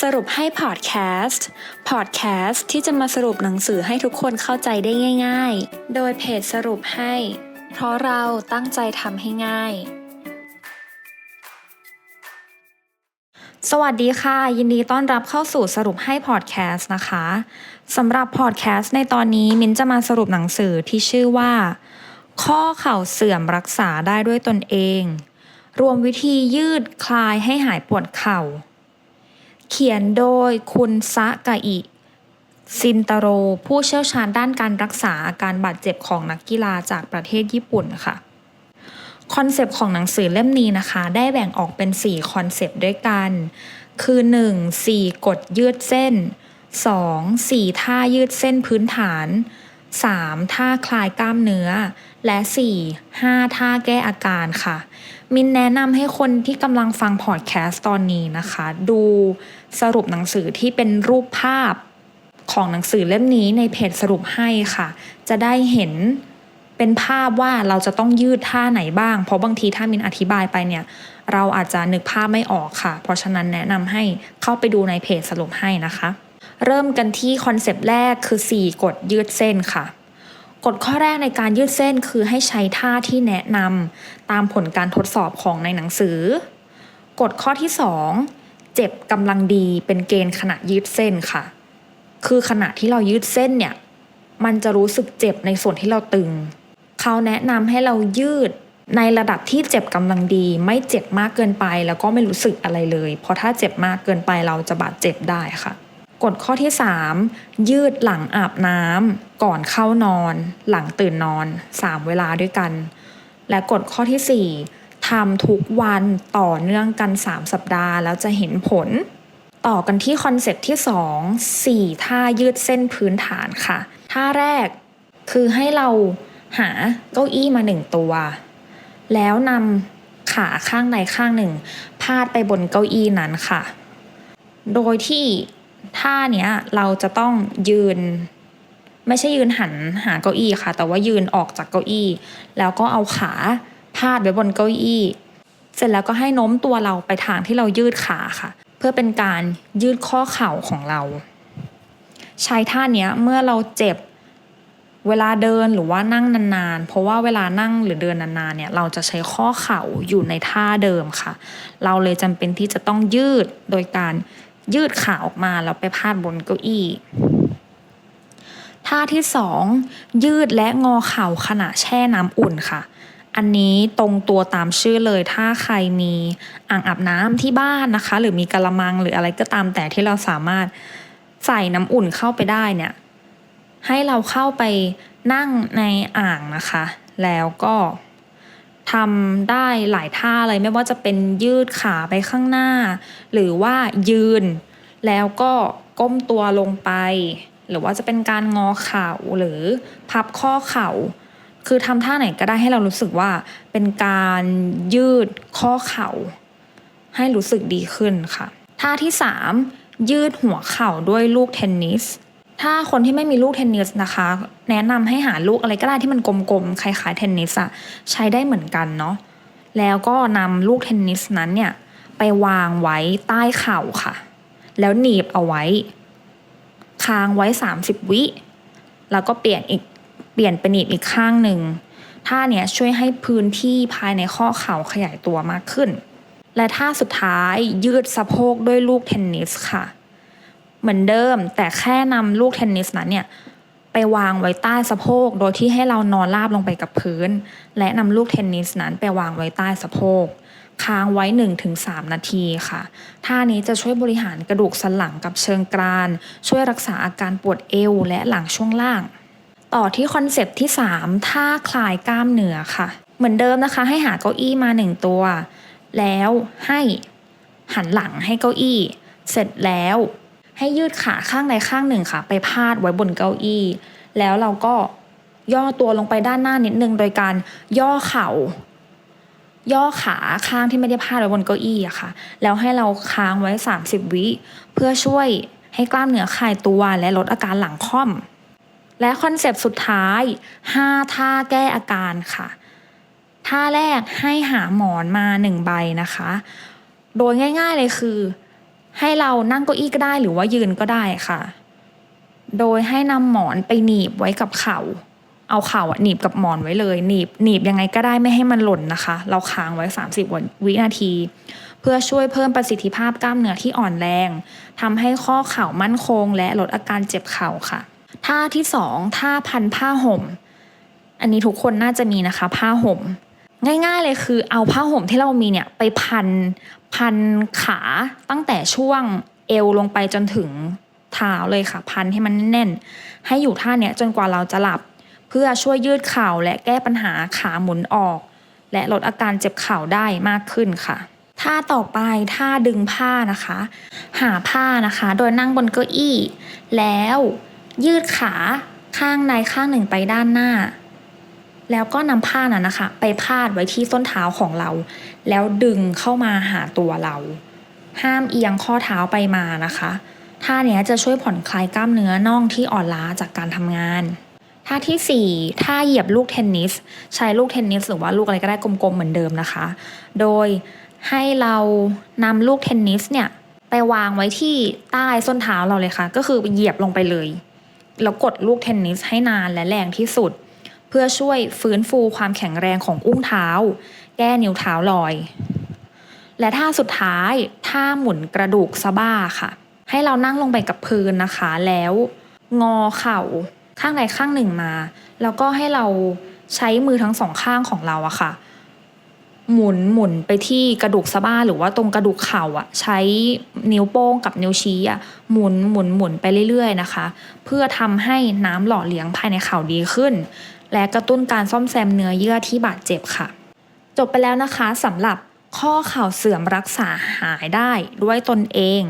สรุปให้พอดแคสต์ พอดแคสต์ที่จะมาสรุปหนังสือให้ทุกคนเข้าใจได้ง่าย ๆ โดยเพจสรุปให้ เพราะเราตั้งใจทำให้ง่าย สวัสดีค่ะ ยินดีต้อนรับเข้าสู่สรุปให้พอดแคสต์นะคะสำหรับพอดแคสต์ในตอนนี้มิ้นจะมาสรุปหนังสือที่ชื่อว่า ข้อเข่าเสื่อมรักษาได้ด้วยตนเอง รวมวิธียืดคลายให้หายปวดเข่า เขียนโดยคุณซะกะอิ ซินตาโร ผู้เชี่ยวชาญด้านการรักษาอาการบาดเจ็บของนักกีฬาจากประเทศญี่ปุ่นค่ะคอนเซปต์ของหนังสือเล่มนี้นะคะ ได้แบ่งออกเป็น 4 คอนเซปต์ด้วยกัน คือ 1. 4 กดยืดเส้น 2. 4 ท่ายืดเส้นพื้นฐาน 3. ท่าคลายกล้ามเนื้อ และ 4. 5 ท่าแก้อาการค่ะ มินแนะนำให้คนที่กำลังฟังพอดแคสต์ตอนนี้นะคะ ดูสรุปหนังสือที่เป็นรูปภาพของหนังสือเล่มนี้ในเพจสรุปให้ค่ะ จะได้เห็นเป็นภาพว่าเราจะต้องยืดท่าไหนบ้าง เพราะบางทีถ้ามินอธิบายไปเนี่ย เราอาจจะนึกภาพไม่ออกค่ะ เพราะฉะนั้นแนะนำให้เข้าไปดูในเพจสรุปให้นะคะ เริ่มกันที่คอนเซปต์แรกคือ 4 กดยืดเส้นค่ะ กฎข้อแรกในการยืดเส้นคือให้ใช้ท่าที่แนะนำตามผลการทดสอบของในหนังสือ กฎข้อที่ 2 เจ็บกำลังดีเป็นเกณฑ์ขณะยืดเส้นค่ะ คือขณะที่เรายืดเส้นเนี่ย มันจะรู้สึกเจ็บในส่วนที่เราตึง เขาแนะนำให้เรายืดในระดับที่เจ็บกำลังดีไม่เจ็บมากเกินไป แล้วก็ไม่รู้สึกอะไรเลย เพราะถ้าเจ็บมากเกินไปเราจะบาดเจ็บได้ค่ะ กฎข้อที่ 3 ยืดหลังอาบน้ำก่อนเข้านอน หลังตื่นนอน 3 เวลาด้วยกัน และกฎข้อทีสี่4ทำทุกวันต่อเนื่องกัน 3 สัปดาห์ แล้วจะเห็นผล ต่อกันที่คอนเซปต์ที่ 2 4 ท่ายืดเส้นพื้นฐานค่ะ ท่าแรกคือให้เราหาเก้าอี้มาหนึ่งตัว แล้วนำขาข้างใดข้างหนึ่ง พาดไปบนเก้าอี้นั้นค่ะ โดยที่ ท่าเนี้ยเราจะต้องยืน ไม่ใช่ยืนหันหาเก้าอี้ค่ะ แต่ว่ายืนออกจากเก้าอี้ แล้วก็เอาขาพาดไว้บนเก้าอี้ เสร็จแล้วก็ให้โน้มตัวเราไปทางที่เรายืดขาค่ะ เพื่อเป็นการยืดข้อเข่าของเรา ใช้ท่าเนี้ยเมื่อเราเจ็บเวลาเดินหรือว่านั่งนานๆ เพราะว่าเวลานั่งหรือเดินนานๆเนี่ยเราจะใช้ข้อเข่าอยู่ในท่าเดิมค่ะ เราเลยจำเป็นที่จะต้องยืดโดยการ ยืดขาออกมาแล้วไปพาดบนเก้าอี้ท่าที่สองยืดและงอเข่าขณะแช่น้ำอุ่นค่ะ อันนี้ตรงตัวตามชื่อเลย ถ้าใครมีอ่างอาบน้ำที่บ้านนะคะ หรือมีกระมังหรืออะไรก็ตามแต่ที่เราสามารถใส่น้ำอุ่นเข้าไปได้เนี่ย ให้เราเข้าไปนั่งในอ่างนะคะ แล้วก็ ทำได้หลายท่าเลยไม่ว่าจะเป็นยืดขาไปข้างหน้า หรือว่ายืน แล้วก็ก้มตัวลงไป หรือว่าจะเป็นการงอเข่าหรือพับข้อเข่า คือทำท่าไหนก็ได้ให้เรารู้สึกว่าเป็นการยืดข้อเข่า ให้รู้สึกดีขึ้นค่ะ ท่าที่ 3 ยืดหัวเข่าด้วยลูกเทนนิส ถ้าคนที่ไม่มีลูกเทนนิสนะคะ แนะนำให้หาลูกอะไรก็ได้ที่มันกลมๆคล้ายๆเทนนิสอะใช้ได้เหมือนกันเนาะแล้วก็นำลูกเทนนิสนั้นเนี่ยไปวางไว้ใต้เข่าค่ะ แล้วหนีบเอาไว้ ค้างไว้ 30 วิ แล้วก็เปลี่ยนอีกเปลี่ยนเป็นหนีบอีกข้างหนึ่งท่าเนี้ยช่วยให้พื้นที่ภายในข้อเข่าขยายตัวมากขึ้น และท่าสุดท้ายยืดสะโพกด้วยลูกเทนนิสค่ะ เหมือนเดิม แต่แค่นำลูกเทนนิสนั้นเนี่ยไปวางไว้ใต้สะโพก โดยที่ให้เรานอนราบลงไปกับพื้น และนำลูกเทนนิสนั้นไปวางไว้ใต้สะโพก ค้างไว้ 1-3 นาทีค่ะ ท่านี้จะช่วยบริหารกระดูกสันหลังกับเชิงกราน ช่วยรักษาอาการปวดเอวและหลังช่วงล่าง ต่อที่คอนเซปต์ที่ 3 ท่าคลายกล้ามเนื้อค่ะ เหมือนเดิมนะคะ ให้หาเก้าอี้มา 1 ตัว แล้วให้หันหลังให้เก้าอี้ เสร็จแล้ว ให้ยืดขาข้างใดข้างหนึ่งค่ะ ไปพาดไว้บนเก้าอี้ แล้วเราก็ย่อตัวลงไปด้านหน้านิดนึงโดยการย่อเข่า ย่อขาข้างที่ไม่ได้พาดไว้บนเก้าอี้อะค่ะ แล้วให้เราค้างไว้ 30 วิเพื่อช่วยให้กล้ามเนื้อคลายตัวและลดอาการหลังค่อม และคอนเซปต์สุดท้าย 5 ท่าแก้อาการค่ะ ท่าแรกให้หาหมอนมาหนึ่งใบนะคะ โดยง่ายๆเลยคือ ให้เรานั่งเก้าอี้ก็ได้หรือว่ายืนก็ได้ค่ะ โดยให้นำหมอนไปหนีบไว้กับเข่า เอาเข่าหนีบกับหมอนไว้เลยหนีบหนีบยังไงก็ได้ไม่ให้มันหล่นนะคะ เราค้างไว้ 30วินาที เพื่อช่วยเพิ่มประสิทธิภาพกล้ามเนื้อที่อ่อนแรงทำให้ข้อเข่ามั่นคง และลดอาการเจ็บเข่าค่ะท่าที่สองท่าพันผ้าห่ม อันนี้ทุกคนน่าจะมีนะคะ ผ้าห่ม ง่าย ๆ เลยคือเอาผ้าห่มที่เรามีเนี่ยไปพันพันขาตั้งแต่ช่วงเอวลงไปจนถึงเท้าเลยค่ะ พันให้มันแน่น ให้อยู่ท่าเนี้ยจนกว่าเราจะหลับ เพื่อช่วยยืดเข่าและแก้ปัญหาขาหมุนออก และลดอาการเจ็บเข่าได้มากขึ้นค่ะท่าต่อไปท่าดึงผ้านะคะ หาผ้านะคะ โดยนั่งบนเก้าอี้ แล้วยืดขาข้างในข้างหนึ่งไปด้านหน้า แล้วก็นำผ้านั้นนะคะ ไปพาดไว้ที่ส้นเท้าของเรา แล้วดึงเข้ามาหาตัวเรา ห้ามเอียงข้อเท้าไปมานะคะท่าเนี้ยจะช่วยผ่อนคลายกล้ามเนื้อน่องที่อ่อนล้าจากการทำงานท่าที่สี่ท่าเหยียบลูกเทนนิส ใช้ลูกเทนนิสหรือว่าลูกอะไรก็ได้กลมๆเหมือนเดิมนะคะ โดยให้เรานำลูกเทนนิสเนี่ยไปวางไว้ที่ใต้ส้นเท้าเราเลยค่ะ ก็คือเหยียบลงไปเลย แล้วกดลูกเทนนิสให้นานและแรงที่สุด เพื่อช่วยฟื้นฟูความแข็งแรงของอุ้งเท้า แก้นิ้วเท้าลอย และท่าสุดท้ายท่าหมุนกระดูกสะบ้าค่ะ ให้เรานั่งลงไปกับพื้นนะคะแล้ว งอเข่าข้างใดข้างหนึ่งมา แล้วก็ให้เราใช้มือทั้งสองข้างของเราอะค่ะ หมุนหมุนไปที่กระดูกสะบ้าหรือว่าตรงกระดูกเข่าอะใช้นิ้วโป้งกับนิ้วชี้อะหมุนหมุนหมุนไปเรื่อยๆนะคะ เพื่อทำให้น้ำหล่อเลี้ยงภายในเข่าดีขึ้น และกระตุ้นการซ่อมแซมเนื้อเยื่อที่บาดเจ็บค่ะ จบไปแล้วนะคะสำหรับข้อเข่าเสื่อมรักษาหายได้ด้วยตนเอง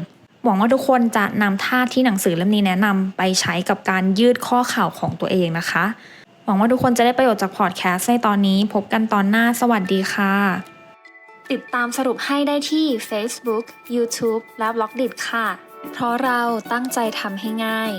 หวังว่าทุกคนจะนำท่าที่หนังสือเล่มนี้แนะนำไปใช้กับการยืดข้อเข่าของตัวเองนะคะ หวังว่าทุกคนจะได้ประโยชน์จากพอดแคสต์ในตอนนี้ พบกันตอนหน้าสวัสดีค่ะ ติดตามสรุปให้ได้ที่ Facebook, YouTube และ b ล็อกดิค่ะ เพราะเราตั้งใจทำให้ง่าย